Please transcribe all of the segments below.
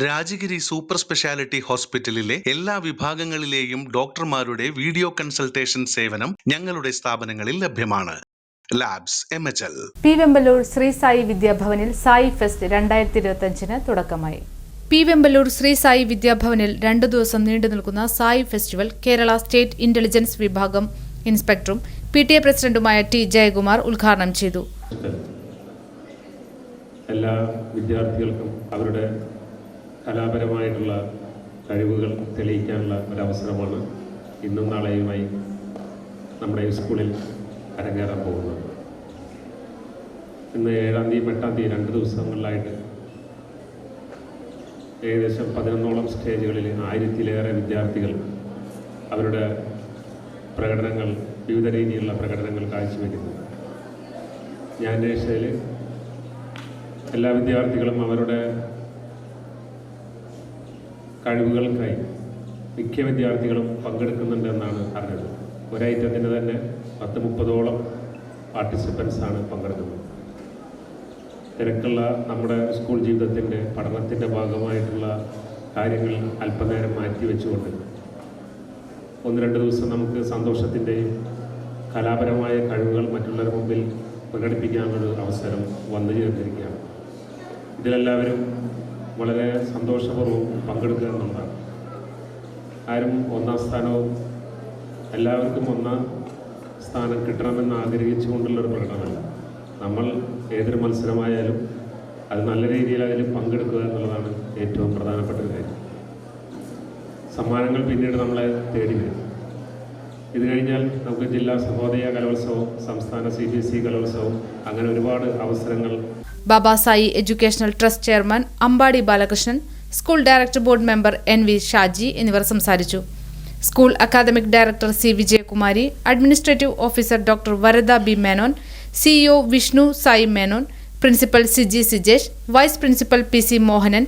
Rajagiri super speciality ഹോസ്പിറ്റലിലെ എല്ലാ വിഭാഗങ്ങളിലെയും ഡോക്ടർമാരുടെ വീഡിയോ കൺസൾട്ടേഷൻ സേവനം ഞങ്ങളുടെ സ്ഥാപനങ്ങളിൽ ലഭ്യമാണ്. Labs M H L P Vemballur Shri Sai വിദ്യാഭവനിൽ Sai fest രണ്ടായിരത്തി ഇരുപത്തി അഞ്ചിന് തുടക്കമായി. പി വെമ്പലൂർ ശ്രീ സായി വിദ്യാഭവനിൽ രണ്ടു ദിവസം നീണ്ടു നിൽക്കുന്ന Sai festival Kerala state intelligence വിഭാഗം ഇൻസ്പെക്ടറും പി ടി എ പ്രസിഡന്റുമായ ടി ജയകുമാർ ഉദ്ഘാടനം ചെയ്തു. എല്ലാ വിദ്യാർത്ഥികൾക്കും അവരുടെ കലാപരമായിട്ടുള്ള കഴിവുകൾ തെളിയിക്കാനുള്ള ഒരവസരമാണ് ഇന്നും നാളെയുമായി നമ്മുടെ സ്കൂളിൽ അരങ്ങേറാൻ പോകുന്നത്. ഇന്ന് ഏഴാം തീയതി എട്ടാം തീയതി രണ്ട് ദിവസങ്ങളിലായിട്ട് ഏകദേശം പതിനൊന്നോളം സ്റ്റേജുകളിൽ ആയിരത്തിലേറെ വിദ്യാർത്ഥികൾ അവരുടെ പ്രകടനങ്ങൾ വിവിധ രീതിയിലുള്ള പ്രകടനങ്ങൾ കാഴ്ചവെക്കുന്നു. ഞാൻ അന്വേഷിച്ചതിൽ എല്ലാ വിദ്യാർത്ഥികളും അവരുടെ കഴിവുകൾക്കായി മിക്ക വിദ്യാർത്ഥികളും പങ്കെടുക്കുന്നുണ്ട് എന്നാണ് അറിഞ്ഞത്. ഒരൈറ്റത്തിന് തന്നെ പത്ത് മുപ്പതോളം പാർട്ടിസിപ്പൻസ് ആണ് പങ്കെടുക്കുന്നത്. തിരക്കുള്ള നമ്മുടെ സ്കൂൾ ജീവിതത്തിന്റെ പഠനത്തിന്റെ ഭാഗമായിട്ടുള്ള കാര്യങ്ങൾ അല്പനേരം മാറ്റി വെച്ചുകൊണ്ട് ഒന്ന് രണ്ട് ദിവസം നമുക്ക് സന്തോഷത്തിന്റെയും കലാപരമായ കഴിവുകൾ മറ്റുള്ളവരുടെ മുമ്പിൽ പ്രകടിപ്പിക്കാനുള്ളൊരു അവസരം വന്നു ചേർന്നിരിക്കുകയാണ്. ഇതിലെല്ലാവരും വളരെ സന്തോഷപൂർവം പങ്കെടുക്കുക എന്നുള്ളതാണ്. ആരും ഒന്നാം സ്ഥാനവും എല്ലാവർക്കും ഒന്നാം സ്ഥാനം കിട്ടണമെന്ന് ആഗ്രഹിച്ചുകൊണ്ടുള്ളൊരു പ്രകടനമല്ല. നമ്മൾ ഏതൊരു മത്സരമായാലും അത് നല്ല രീതിയിൽ അതിൽ പങ്കെടുക്കുക എന്നുള്ളതാണ് ഏറ്റവും പ്രധാനപ്പെട്ട ഒരു കാര്യം. സമ്മാനങ്ങൾ പിന്നീട് നമ്മളെ തേടി വരും. ഇത് കഴിഞ്ഞാൽ നമുക്ക് ജില്ലാ സഹോദയ കലോത്സവം സംസ്ഥാന സി ബി എസ് ഇ കലോത്സവം അങ്ങനെ ഒരുപാട് അവസരങ്ങൾ. Babasai educational trust chairman Ambadi Balakrishnan school director board member N V Shaji എന്നിവർ സംസാരിച്ചു. School academic director C Vijayakumari administrative officer doctor Varada B Menon CEO Vishnu Sai Menon principal Siji Sijesh vice principal P C Mohanan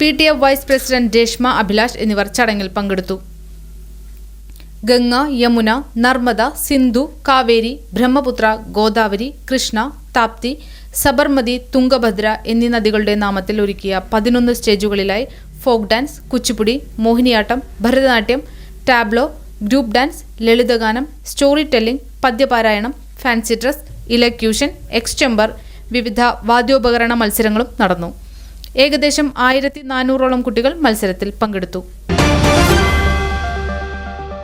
P T F vice president Reshma Abhilash എന്നിവർ ചടങ്ങിൽ പങ്കെടുത്തു. ഗംഗ യമുന നർമ്മദ സിന്ധു കാവേരി ബ്രഹ്മപുത്ര ഗോദാവരി കൃഷ്ണ താപ്തി സബർമതി തുംഗഭദ്ര എന്നീ നദികളുടെ നാമത്തിൽ ഒരുക്കിയ പതിനൊന്ന് സ്റ്റേജുകളിലായി folk dance Kuchipudi Mohiniyattam Bharatanatyam tableau group dance ലളിതഗാനം story telling പദ്യപാരായണം ഫാൻസി ഡ്രസ് ഇലക്യൂഷൻ എക്സ്റ്റംബർ വിവിധ വാദ്യോപകരണ മത്സരങ്ങളും നടന്നു. ഏകദേശം ആയിരത്തി നാനൂറോളം കുട്ടികൾ മത്സരത്തിൽ പങ്കെടുത്തു.